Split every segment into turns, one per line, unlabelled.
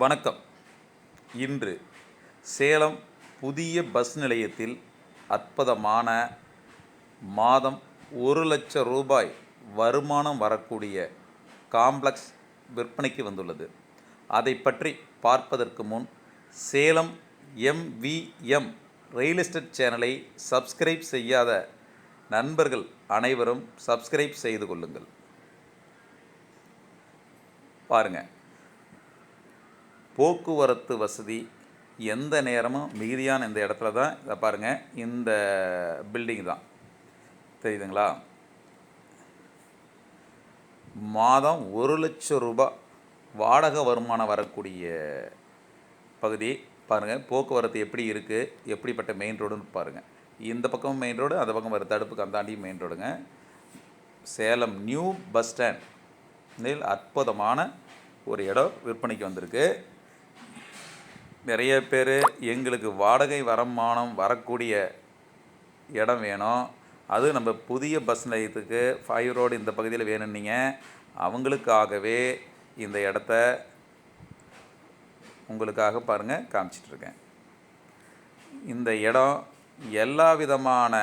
வணக்கம். இன்று சேலம் புதிய பஸ் நிலையத்தில் அற்புதமான மாதம் ஒரு லட்சம் ரூபாய் வருமானம் வரக்கூடிய காம்ப்ளெக்ஸ் விற்பனைக்கு வந்துள்ளது. அதை பற்றி பார்ப்பதற்கு முன் சேலம் எம்விஎம் ரியல் எஸ்டேட் சேனலை சப்ஸ்கிரைப் செய்யாத நண்பர்கள் அனைவரும் சப்ஸ்கிரைப் செய்து கொள்ளுங்கள். பாருங்கள் போக்குவரத்து வசதி எந்த நேரமும் மிகுதியான இந்த இடத்துல தான் இதை பாருங்கள் இந்த பில்டிங் தான். தெரியுதுங்களா? மாதம் ஒரு லட்சம் ரூபாய் வாடகை வருமானம் வரக்கூடிய பகுதி பாருங்கள் போக்குவரத்து எப்படி இருக்குது எப்படிப்பட்ட மெயின் ரோடுன்னு பாருங்கள் இந்த பக்கம் மெயின் ரோடு அந்த பக்கம் வர தடுப்புக்கு அந்தாண்டி மெயின் ரோடுங்க சேலம் நியூ பஸ் ஸ்டாண்ட் அற்புதமான ஒரு இடம் விற்பனைக்கு வந்திருக்கு. நிறைய பேர் எங்களுக்கு வாடகை வருமானம் வரக்கூடிய இடம் வேணும். அது நம்ம புதிய பஸ் நிலையத்துக்கு ஃபைவ் ரோடு இந்த பகுதியில் வேணும்னீங்க அவங்களுக்காகவே இந்த இடத்த உங்களுக்காக பாருங்கள் காமிச்சிட்ருக்கேன் இந்த இடம் எல்லா விதமான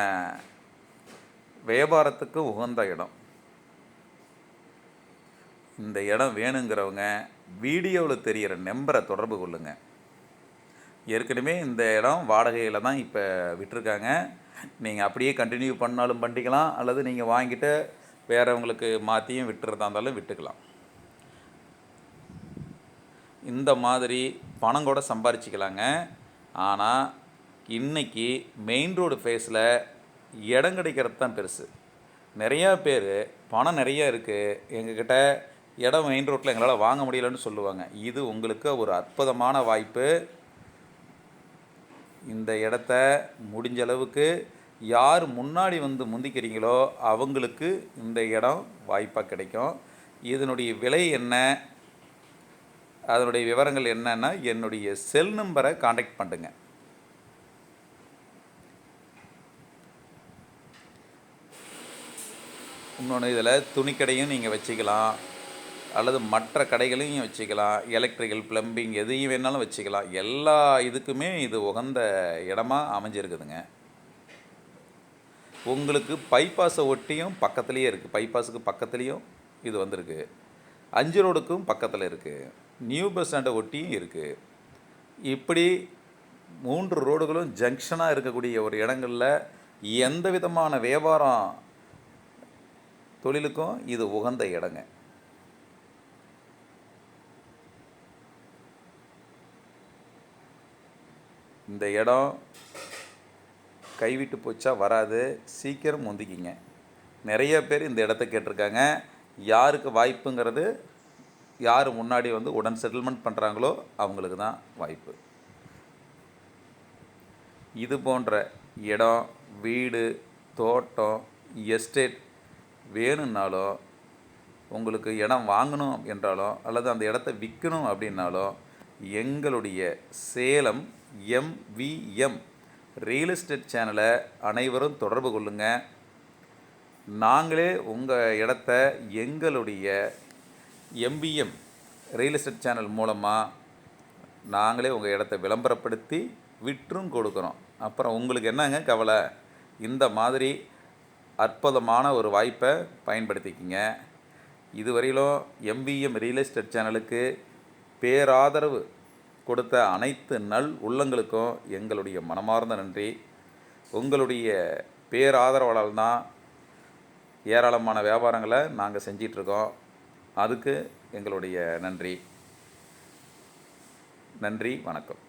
வியாபாரத்துக்கும் உகந்த இடம். இந்த இடம் வேணுங்கிறவங்க வீடியோவில் தெரிகிற நம்பரை தொடர்பு கொள்ளுங்கள் ஏற்கனவே இந்த இடம் வாடகையில் தான் இப்போ விட்டுருக்காங்க. நீங்கள் அப்படியே கண்டினியூ பண்ணாலும் பண்ணிக்கலாம் அல்லது நீங்கள் வாங்கிட்டு வேறவங்களுக்கு மாற்றியும் விட்டுறதா இருந்தாலும் விட்டுக்கலாம். இந்த மாதிரி பணம் கூட சம்பாரிச்சிக்கலாங்க. ஆனால் இன்றைக்கி மெயின் ரோடு ஃபேஸில் இடம் கிடைக்கிறது தான் பெருசு. நிறையா பேர் பணம் நிறையா இருக்குது எங்ககிட்ட இடம் மெயின் ரோட்டில் எங்களால் வாங்க முடியலன்னு சொல்லுவாங்க. இது உங்களுக்கு ஒரு அற்புதமான வாய்ப்பு. இந்த இடத்த முடிஞ்ச அளவுக்கு யார் முன்னாடி வந்து முந்திக்கிறீங்களோ அவங்களுக்கு இந்த இடம் வாய்ப்பாக கிடைக்கும். இதனுடைய விலை என்ன? அதனுடைய விவரங்கள் என்னன்னா என்னுடைய செல் நம்பரை காண்டாக்ட் பண்ணுங்க. இன்னொன்று இதில் துணிக்கடையும் நீங்கள் வச்சுக்கலாம். அல்லது மற்ற கடைகளையும் வச்சுக்கலாம். எலக்ட்ரிக்கல் ப்ளம்பிங் எதையும் வேணாலும் வச்சுக்கலாம். எல்லா இதுக்குமே இது உகந்த இடமா அமைஞ்சிருக்குதுங்க. உங்களுக்கு பைபாஸை ஒட்டியும் பக்கத்துலேயே இருக்குது பைபாஸுக்கு பக்கத்துலேயும் இது வந்திருக்கு. அஞ்சு ரோடுக்கும் பக்கத்தில் இருக்குது நியூ பஸ் ஸ்டாண்டை ஒட்டியும் இருக்குது இப்படி மூன்று ரோடுகளும் ஜங்ஷனாக இருக்கக்கூடிய ஒரு இடங்களில் எந்த விதமான வியாபாரம் தொழிலுக்கும் இது உகந்த இடங்க. இந்த இடம் கைவிட்டு போச்சா வராது. சீக்கிரம் முந்திக்கிங்க. நிறைய பேர் இந்த இடத்த கேட்டிருக்காங்க. யாருக்கு வாய்ப்புங்கிறது யார் முன்னாடி வந்து உடன் செட்டில்மெண்ட் பண்ணுறாங்களோ அவங்களுக்கு தான் வாய்ப்பு. இது போன்ற இடம் வீடு தோட்டம் எஸ்டேட் வேணும்னாலோ உங்களுக்கு இடம் வாங்கணும் என்றாலோ அல்லது அந்த இடத்த விற்கணும் அப்படின்னாலோ எங்களுடைய சேலம் எம்விஎம் ரியல் எஸ்டேட் சேனலை அனைவரும் தொடர்பு கொள்ளுங்கள் நாங்களே உங்கள் இடத்த எங்களுடைய எம்பிஎம் ரியல் எஸ்டேட் சேனல் மூலமாக நாங்களே உங்கள் இடத்த விளம்பரப்படுத்தி விற்றும் கொடுக்குறோம். அப்புறம் உங்களுக்கு என்னங்க கவலை? இந்த மாதிரி அற்புதமான ஒரு வாய்ப்பை பயன்படுத்திக்கிங்க. இதுவரையிலும் எம்பிஎம் ரியல் எஸ்டேட் சேனலுக்கு பேராதரவு கொடுத்த அனைத்து நல் உள்ளங்களுக்கும் எங்களுடைய மனமார்ந்த நன்றி. உங்களுடைய பேராதரவாளர் தான் ஏராளமான வியாபாரங்களை நாங்கள் செஞ்சிட்ருக்கோம். அதுக்கு எங்களுடைய நன்றி. நன்றி வணக்கம்.